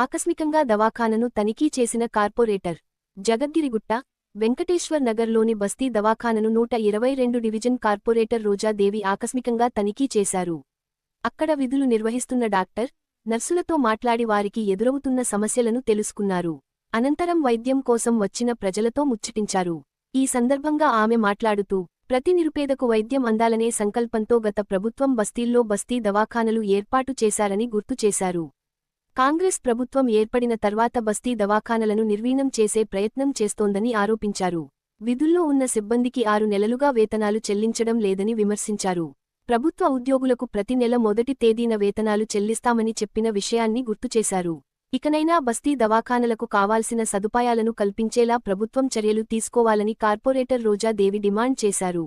ఆకస్మికంగా దవాఖానను తనిఖీ చేసిన కార్పొరేటర్ జగద్గిరిగుట్ట వెంకటేశ్వర్ నగర్లోని బస్తీ దవాఖానను నూట ఇరవై రెండు డివిజన్ కార్పొరేటర్ రోజాదేవి ఆకస్మికంగా తనిఖీ చేశారు. అక్కడ విధులు నిర్వహిస్తున్న డాక్టర్ నర్సులతో మాట్లాడి వారికి ఎదురవుతున్న సమస్యలను తెలుసుకున్నారు. అనంతరం వైద్యం కోసం వచ్చిన ప్రజలతో ముచ్చటించారు. ఈ సందర్భంగా ఆమె మాట్లాడుతూ ప్రతి నిరుపేదకు వైద్యం అందాలనే సంకల్పంతో గత ప్రభుత్వం బస్తీల్లో బస్తీ దవాఖానలు ఏర్పాటు చేశారని గుర్తు చేశారు. కాంగ్రెస్ ప్రభుత్వం ఏర్పడిన తర్వాత బస్తీ దవాఖానలను నిర్వీణం చేసే ప్రయత్నం చేస్తోందని ఆరోపించారు. విధుల్లో ఉన్న సిబ్బందికి ఆరు నెలలుగా వేతనాలు చెల్లించడం లేదని విమర్శించారు. ప్రభుత్వ ఉద్యోగులకు ప్రతి నెల మొదటి తేదీన వేతనాలు చెల్లిస్తామని చెప్పిన విషయాన్ని గుర్తుచేశారు ఇకనైనా బస్తీ దవాఖానలకు కావాల్సిన సదుపాయాలను కల్పించేలా ప్రభుత్వం చర్యలు తీసుకోవాలని కార్పొరేటర్ రోజాదేవి డిమాండ్ చేశారు.